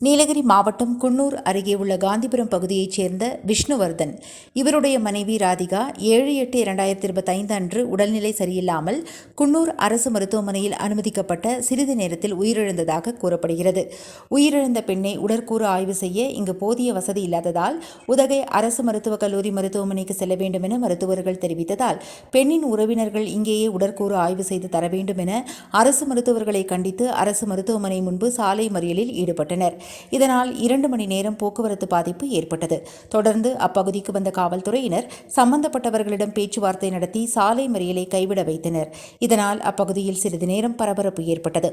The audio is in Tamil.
நீலகிரி மாவட்டம் குன்னூர் அருகே உள்ள காந்திபுரம் பகுதியைச் சேர்ந்த விஷ்ணுவர்தன். இவருடைய மனைவி ராதிகா ஏழு எட்டு இரண்டாயிரத்தி இருபத்தைந்து அன்று உடல்நிலை சரியில்லாமல் குன்னூர் அரசு மருத்துவமனையில் அனுமதிக்கப்பட்ட சிறிது நேரத்தில் உயிரிழந்ததாக கூறப்படுகிறது. உயிரிழந்த பெண்ணை உடற்கூறு ஆய்வு செய்ய இங்கு போதிய வசதி இல்லாததால் உதகை அரசு மருத்துவக் கல்லூரி மருத்துவமனைக்கு செல்ல வேண்டும் என மருத்துவர்கள் தெரிவித்ததால் பெண்ணின் உறவினர்கள் இங்கேயே உடற்கூறு ஆய்வு செய்து தர வேண்டும் என அரசு மருத்துவர்களை கண்டித்து அரசு மருத்துவமனை முன்பு சாலை மறியலில் ஈடுபட்டனர். இதனால் இரண்டு மணி நேரம் போக்குவரத்து பாதிப்பு ஏற்பட்டது. தொடர்ந்து அப்பகுதிக்கு வந்த காவல்துறையினர் சம்பந்தப்பட்டவர்களிடம் பேச்சுவார்த்தை நடத்தி சாலை மறியலை கைவிட வைத்தனர். இதனால் அப்பகுதியில் சிறிது நேரம் பரபரப்பு ஏற்பட்டது.